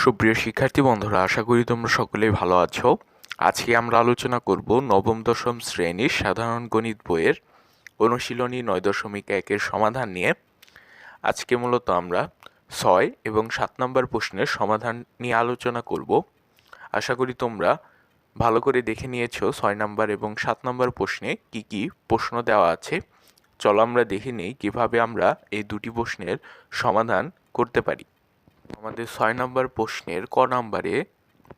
সুপ্রিয় শিক্ষার্থী বন্ধুরা, আশা করি তোমরা সকলেই ভালো আছো। আজকে আমরা আলোচনা করব নবম, দশম শ্রেণির সাধারণ গণিত বইয়ের অনুশীলনী নয় দশমিক একের সমাধান নিয়ে। আজকে মূলত আমরা ছয় এবং সাত নম্বর প্রশ্নের সমাধান নিয়ে আলোচনা করব। আশা করি তোমরা ভালো করে দেখে নিয়েছো ছয় নম্বর এবং সাত নম্বর প্রশ্নে কি কি প্রশ্ন দেওয়া আছে। চলো আমরা দেখে নিই কীভাবে আমরা এই দুটি প্রশ্নের সমাধান করতে পারি। আমাদের ছয় নম্বর প্রশ্নের ক নম্বরে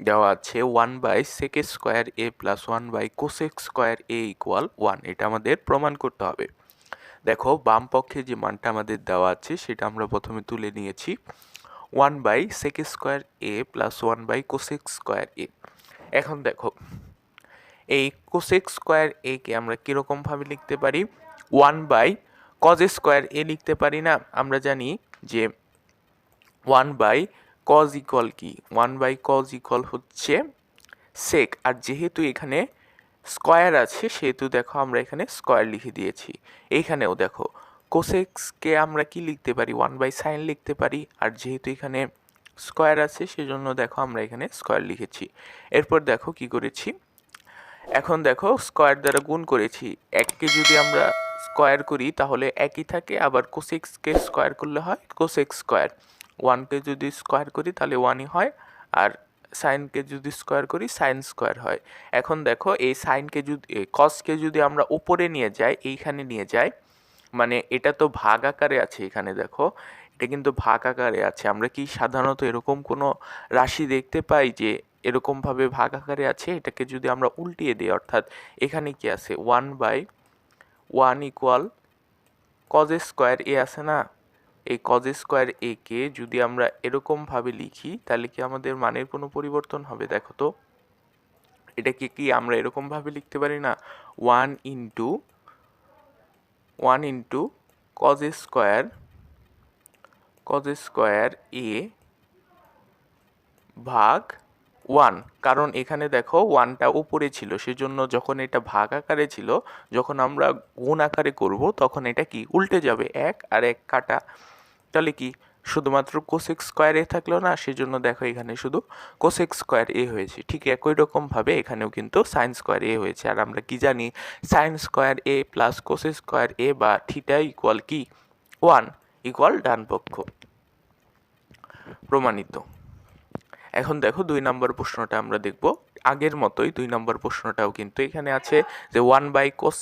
দেওয়া আছে one by sec square A plus one by cosec square A equal one এটা আমাদের প্রমাণ করতে হবে। দেখো, বাম পক্ষে যে মানটা আমাদের দেওয়া আছে, সেটা আমরা প্রথমে তুলে নিয়েছি। One by sec square A plus one by cosec square A এখন দেখো, এই কোসেক স্কোয়ার এ কে আমরা কীরকমভাবে লিখতে পারি? One by cos square A লিখতে পারি না। আমরা জানি যে ওয়ান বাই কজ ইকুয়াল কি? ওয়ান বাই কজ ইকুয়াল হচ্ছে সেক আর যেহেতু এখানে স্কোয়ার আছে, সেহেতু দেখো আমরা এখানে স্কোয়ার লিখে দিয়েছি। এইখানেও দেখো কোসেক্সকে আমরা কি লিখতে পারি? ওয়ান বাই সাইন লিখতে পারি। আর যেহেতু এখানে স্কোয়ার আছে, সেজন্য দেখো আমরা এখানে স্কোয়ার লিখেছি। এরপর দেখো কি করেছি? এখন দেখো স্কোয়ার দ্বারা গুণ করেছি। এককে যদি আমরা স্কোয়ার করি, তাহলে একই থাকে। আবার কোসেক্সকে স্কোয়ার করলে হয় কোসেক্স স্কোয়ার ওয়ানকে যদি স্কোয়ার করি, তাহলে ওয়ানই হয়। আর সাইনকে যদি স্কোয়ার করি সাইন স্কোয়ার হয়। এখন দেখো, এই সাইনকে যদি কসকে যদি আমরা উপরে নিয়ে যাই, এইখানে নিয়ে যাই মানে এটা তো ভাগ আকারে আছে এখানে দেখো। এটা কিন্তু ভাগ আকারে আছে। আমরা কি সাধারণত এরকম কোনো রাশি দেখতে পাই যে এরকমভাবে ভাগ আকারে আছে? এটাকে যদি আমরা উল্টিয়ে দিই, অর্থাৎ এখানে কি আছে? One by one equal cos square A আছে না? এই কজ স্কোয়ার এ কে যদি আমরা এরকমভাবে লিখি, তাহলে কি আমাদের মানের কোনো পরিবর্তন হবে? দেখো তো, এটাকে কি আমরা এরকমভাবে লিখতে পারি না? One into one into cos square cos square A ভাগ ওয়ান কারণ এখানে দেখো ওয়ানটা উপরে ছিল, সেজন্য যখন এটা ভাগ আকারে ছিল, যখন আমরা গুণ আকারে করব, তখন এটা কি? উল্টে যাবে, এক আর এক কাটা। তাহলে কি? শুধুমাত্র কোসেক স্কোয়ার এ থাকল না, সেজন্য দেখো এখানে শুধু কোসেক স্কোয়ার এ হয়েছে। ঠিক একই রকমভাবে এখানেও কিন্তু সাইন স্কোয়ার এ হয়েছে। আর আমরা কি জানি? Sine square A plus cosec square A বা থিটা ইকুয়াল কি? ওয়ান ইকুয়াল ডান পক্ষ। প্রমাণিত। এখন দেখো দুই নম্বর প্রশ্নটা আমরা দেখব। আগের মতোই দুই নম্বর প্রশ্নটাও কিন্তু এখানে আছে যে one by cos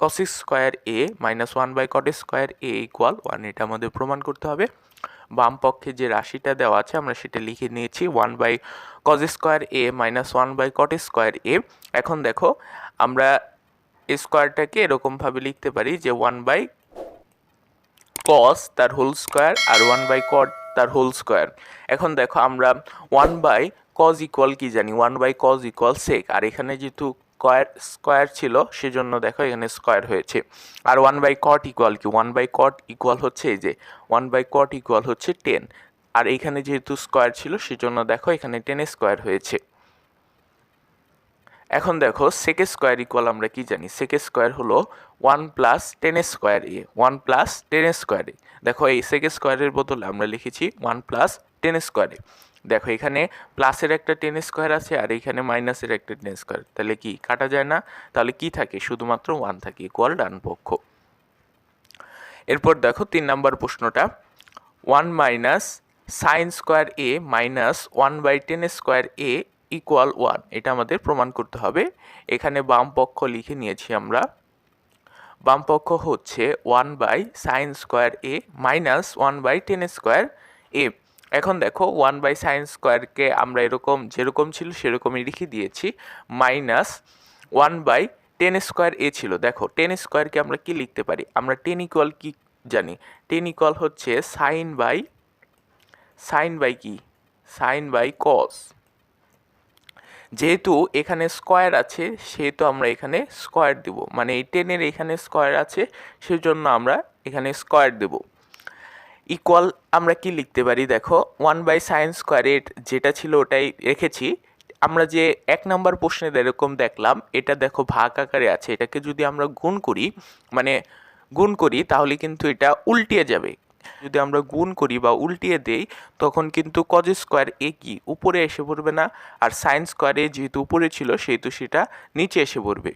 cosec square A minus one by cot square A equal one এটা আমাদের প্রমাণ করতে হবে। বাম পক্ষে যে রাশিটা দেওয়া আছে, আমরা সেটা লিখে নিয়েছি one by cos square A minus one by cot square A এখন দেখো, আমরা স্কোয়ারটাকে এরকমভাবে লিখতে পারি যে ওয়ান বাই কস তার হোল স্কোয়ার আর ওয়ান বাই কট তার হোল স্কোয়ার এখন দেখো, আমরা ওয়ান বাই কজ ইকুয়াল কি জানি? One by cos equal sec আর এখানে যেহেতু স্কোয়ার স্কোয়ার ছিল, সেজন্য দেখো এখানে স্কোয়ার হয়েছে। আর ওয়ান বাই কট ইকুয়াল কি? ওয়ান বাই কট ইকুয়াল হচ্ছে এই যে ওয়ান বাই কট ইকুয়াল হচ্ছে টেন আর এইখানে যেহেতু স্কোয়ার ছিল, সেজন্য দেখো এখানে টেন স্কোয়ার হয়েছে। এখন দেখো সেকে স্কোয়ার ইকুয়াল আমরা কি জানি? সেকে স্কোয়ার হলো one plus tan square A. One plus tan square A. দেখো এই সেকে স্কোয়ারের বদলে আমরা লিখেছি one plus tan square A. দেখো, এখানে প্লাসের একটা টেন স্কোয়ার আছে আর এখানে মাইনাসের একটা টেন স্কোয়ার তাহলে কি, কাটা যায় না? তাহলে কি থাকে? শুধুমাত্র ওয়ান থাকে ইকুয়াল ডান পক্ষ এরপর দেখো, তিন নাম্বার প্রশ্নটা। One minus sine square A minus one by tan square A equal one এটা আমাদের প্রমাণ করতে হবে। এখানে বাম পক্ষ লিখে নিয়েছি আমরা। বাম পক্ষ হচ্ছে one by sine square A minus one by tan square A এখন দেখো ওয়ান বাই সাইন স্কোয়ারকে আমরা এরকম যেরকম ছিল সেরকমই লিখে দিয়েছি minus one by tan square A ছিল। দেখো টেন স্কোয়ারকে আমরা কি লিখতে পারি? আমরা টেন ইকুয়াল কি জানি? টেন ইকুয়াল হচ্ছে সাইন বাই সাইন বাই কি? সাইন বাই কস যেহেতু এখানে স্কোয়ার আছে, সেহেতু আমরা এখানে স্কোয়ার দেব। মানে এই টেনের এখানে স্কোয়ার আছে, সেজন্য আমরা এখানে স্কোয়ার দেব। ইকুয়াল আমরা কি লিখতে পারি? দেখো ওয়ান বাই সাইন স্কোয়ারের যেটা ছিল ওটাই রেখেছি। আমরা যে এক নম্বর প্রশ্নে এরকম দেখলাম, এটা দেখো ভাগ আকারে আছে। এটাকে যদি আমরা গুণ করি মানে গুণ করি, তাহলে কিন্তু এটা উল্টিয়ে যাবে। যদি আমরা গুণ করি বা উল্টিয়ে দেই, তখন কিন্তু কজ স্কোয়ার এ কি? উপরে এসে পড়বে না, আর সাইন স্কোয়ারে যেহেতু উপরে ছিল, সেহেতু সেটা নিচে এসে পড়বে।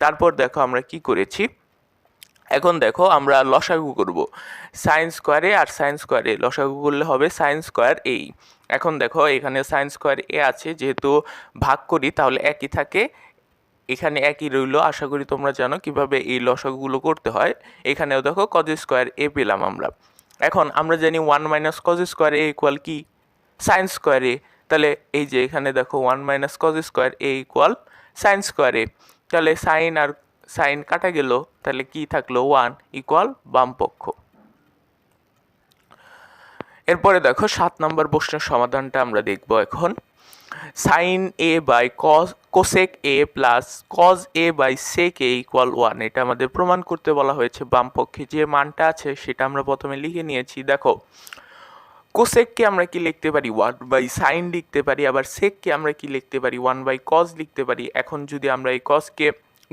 তারপর দেখো আমরা কি করেছি? এখন দেখো আমরা লসাগু করব। সাইন স্কোয়ারে আর সাইন স্কোয়ারে লসাগু করলে হবে সাইন স্কোয়ার এই এখন দেখো এখানে সাইন স্কোয়ার এ আছে, যেহেতু ভাগ করি, তাহলে একই থাকে। এখানে একই রইল, আশা করি তোমরা জানো কীভাবে এই লসাগুগুলো করতে হয়। এখানেও দেখো কজ স্কোয়ার এ পেলাম আমরা। এখন আমরা জানি one minus cos square A equal কি? সাইন স্কোয়ার এ তাহলে এই যে এখানে দেখো one minus cos square A equal sine square A তাহলে সাইন আর সাইন কাটা গেল, তাহলে কি থাকল? ওয়ান ইকুয়াল বাম পক্ষ। এরপরে দেখো, সাত নম্বর প্রশ্নের সমাধানটা আমরা দেখব এখন। Sine A by cos cosec A plus cos A by sec A equal one এটা আমাদের প্রমাণ করতে বলা হয়েছে বাম পক্ষে যে মানটা আছে, সেটা আমরা প্রথমে লিখে নিয়েছি। দেখো কোসেককে আমরা কি লিখতে পারি? ওয়ান বাই সাইন লিখতে পারি, আবার সেককে আমরা কি লিখতে পারি? ওয়ান বাই কজ লিখতে পারি। এখন যদি আমরা এই কজকে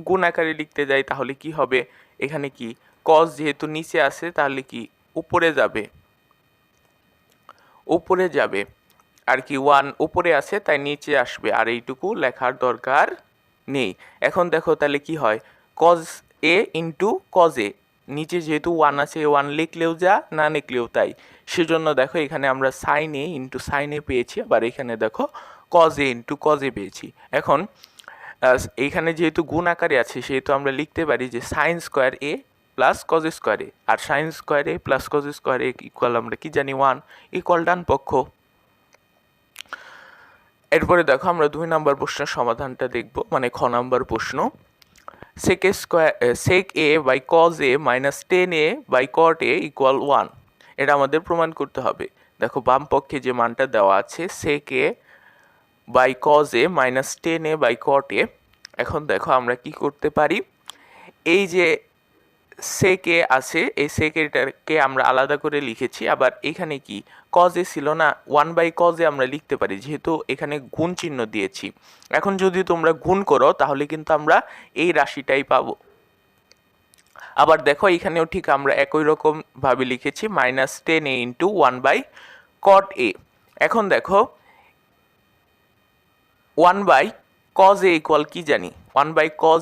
গুণ আকারে লিখতে যাই, তাহলে কি হবে? এখানে কি? কজ যেহেতু নিচে আছে, তাহলে কি? উপরে যাবে। উপরে যাবে। আর কি ওয়ান উপরে আছে, তাই নিচে আসবে। আর এইটুকু লেখার দরকার নেই। এখন দেখো তাহলে কি হয়? Cos A into cos A নিচে যেহেতু ওয়ান আছে ওয়ান লিখলেও যা, না লিখলেও তাই। সেজন্য দেখো এখানে আমরা sine A into sine A পেয়েছি। আবার এখানে দেখো cos A into cos A পেয়েছি। এখন এইখানে যেহেতু গুণ আকারে আছে, সেহেতু আমরা লিখতে পারি যে sine square A plus cos square A R sine square A plus cos square A equal আমরা কি জানি ওয়ান ইকুয়াল ডান পক্ষ। এরপরে দেখো আমরা দুই নম্বর প্রশ্নের সমাধানটা দেখব মানে খ নম্বর প্রশ্ন। Sec A square sec A by cos A minus tan A by cot A equal one এটা আমাদের প্রমাণ করতে হবে। দেখো বাম পক্ষে যে মানটা দেওয়া আছে sec A by cos A minus tan A by cot A এখন দেখো আমরা কি করতে পারি? এই যে সেকে আছে, এই সেকেটাকে আমরা আলাদা করে লিখেছি। আবার এখানে কি? কজে ছিল না ওয়ান বাই কজে আমরা লিখতে পারি, যেহেতু এখানে গুণ চিহ্ন দিয়েছি। এখন যদি তোমরা গুণ করো, তাহলে কিন্তু আমরা এই রাশিটাই পাবো। আবার দেখো, এখানেও ঠিক আমরা একই রকম ভাবে লিখেছি minus tan A into one by cot A এখন দেখো one by cos A equal কী জানি? ওয়ান বাই কজ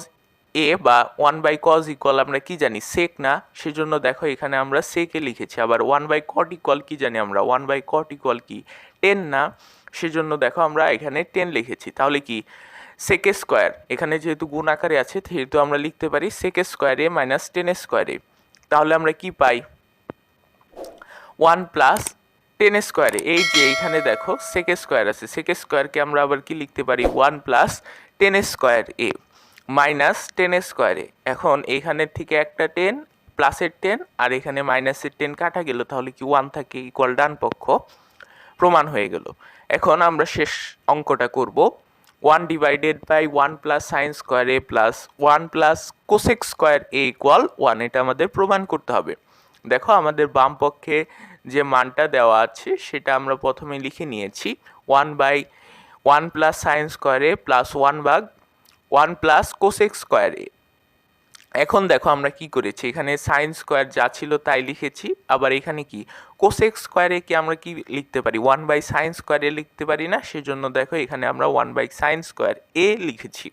এ বা ওয়ান বাই কজ ইকুয়াল আমরা কি জানি? সেক না, সেজন্য দেখো এখানে আমরা সেকে লিখেছি। আবার ওয়ান বাই কট ইকুয়াল কী জানি আমরা? ওয়ান বাই কট ইকুয়াল কি? টেন না, সেজন্য দেখো আমরা এখানে টেন লিখেছি। তাহলে কি? সেকে স্কোয়ার এখানে যেহেতু গুণ আকারে আছে, সেহেতু আমরা লিখতে পারি সেকে স্কোয়ারে মাইনাস টেন স্কোয়ারে তাহলে আমরা কি পাই? ওয়ান প্লাস টেন স্কোয়ারে, এই যে এইখানে দেখো সেকে স্কোয়ার আছে সেকে স্কোয়ারকে আমরা আবার কি লিখতে পারি? One plus tan square A, minus tan square A এখন এইখানের থেকে একটা টেন, প্লাসের টেন, আর এখানে মাইনাসের টেন কাটা গেল, তাহলে কি ওয়ান থাকে ইকুয়াল ডান পক্ষ? প্রমাণ হয়ে গেল। এখন আমরা শেষ অঙ্কটা করব। One divided by one plus sine square A plus one plus cosec square A equal one এটা আমাদের প্রমাণ করতে হবে। দেখো আমাদের বাম পক্ষে যে মানটা দেওয়া আছে সেটা আমরা প্রথমে লিখে নিয়েছি one by one plus sine square plus one by one plus cosec square A এখন দেখো আমরা কি করেছি, এখানে সাইন স্কোয়ার যা ছিল তাই লিখেছি, আবার এখানে কি? কোসেক স্কোয়ারে কি আমরা কি লিখতে পারি? ওয়ান বাই সাইন স্কোয়ারে লিখতে পারি না, সেজন্য দেখো এখানে আমরা one by sine square A লিখেছি।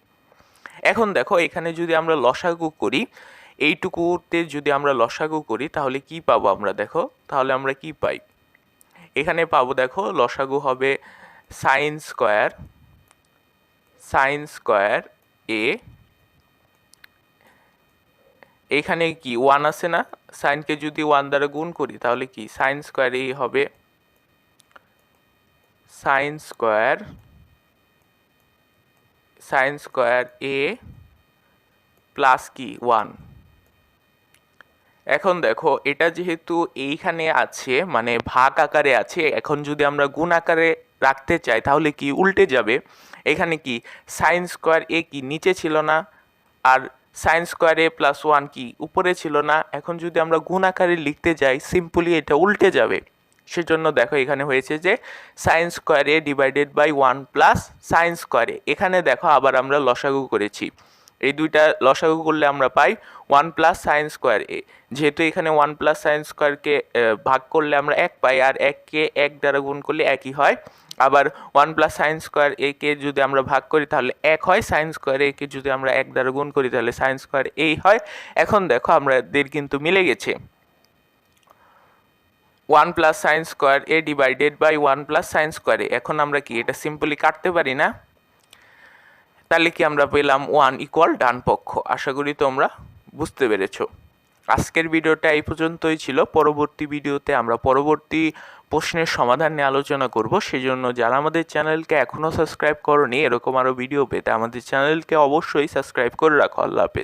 এখন দেখো এখানে যদি আমরা লসাগু করি এইটুকুতে যদি আমরা লসাগু করি, তাহলে কি পাবো আমরা দেখো? তাহলে আমরা কি পাই? এখানে পাবো দেখো, লসাগু হবে sine square sine square A এখানে কি ওয়ান আছে না? সাইনকে যদি ওয়ান দ্বারা গুণ করি, তাহলে কি? সাইন স্কোয়ার এ হবে sine square sine square A plus কি? ওয়ান এখন দেখো, এটা যেহেতু এইখানে আছে মানে ভাগ আকারে আছে, এখন যদি আমরা গুণ আকারে রাখতে চাই, তাহলে কি উল্টে যাবে? এখানে কি সাইন স্কোয়ার এ কি নিচে ছিল না, আর sine square A plus one কি উপরে ছিল না? এখন যদি আমরা গুণ আকারে লিখতে যাই সিম্পলি এটা উল্টে যাবে। সেজন্য দেখো এখানে হয়েছে যে sine square A divided by one plus sine square A এখানে দেখো আবার আমরা লসাগু করেছি। এই দুইটা লসাগু করলে আমরা পাই one plus sine square A যেহেতু এখানে ওয়ান প্লাস সাইন স্কোয়ারকে ভাগ করলে আমরা এক পাই, আর এককে এক দ্বারা গুণ করলে একই হয়। আবার ওয়ান প্লাস সাইন স্কোয়ার কে যদি আমরা ভাগ করি, তাহলে এক হয়। সাইন স্কোয়ার এ কে যদি আমরা এক দ্বারা গুণ করি, তাহলে সাইন স্কোয়ার এই হয়। এখন দেখো আমাদের কিন্তু মিলে গেছে। One plus sine square A divided by one plus sine square এ এখন আমরা কি এটা সিম্পলি কাটতে পারি না? তাহলে কি আমরা পেলাম ওয়ান ইকুয়াল ডান পক্ষ। আশা করি তোমরা বুঝতে পেরেছ। আজকের ভিডিওটা এই পর্যন্তই ছিল। পরবর্তী ভিডিওতে আমরা পরবর্তী প্রশ্নের সমাধান নিয়ে আলোচনা করব। সেজন্য যারা আমাদের চ্যানেলকে এখনও সাবস্ক্রাইব করনি, এরকম আরও ভিডিও পেতে আমাদের চ্যানেলকে অবশ্যই সাবস্ক্রাইব করে রাখো। আল্লাহ হাফেজ।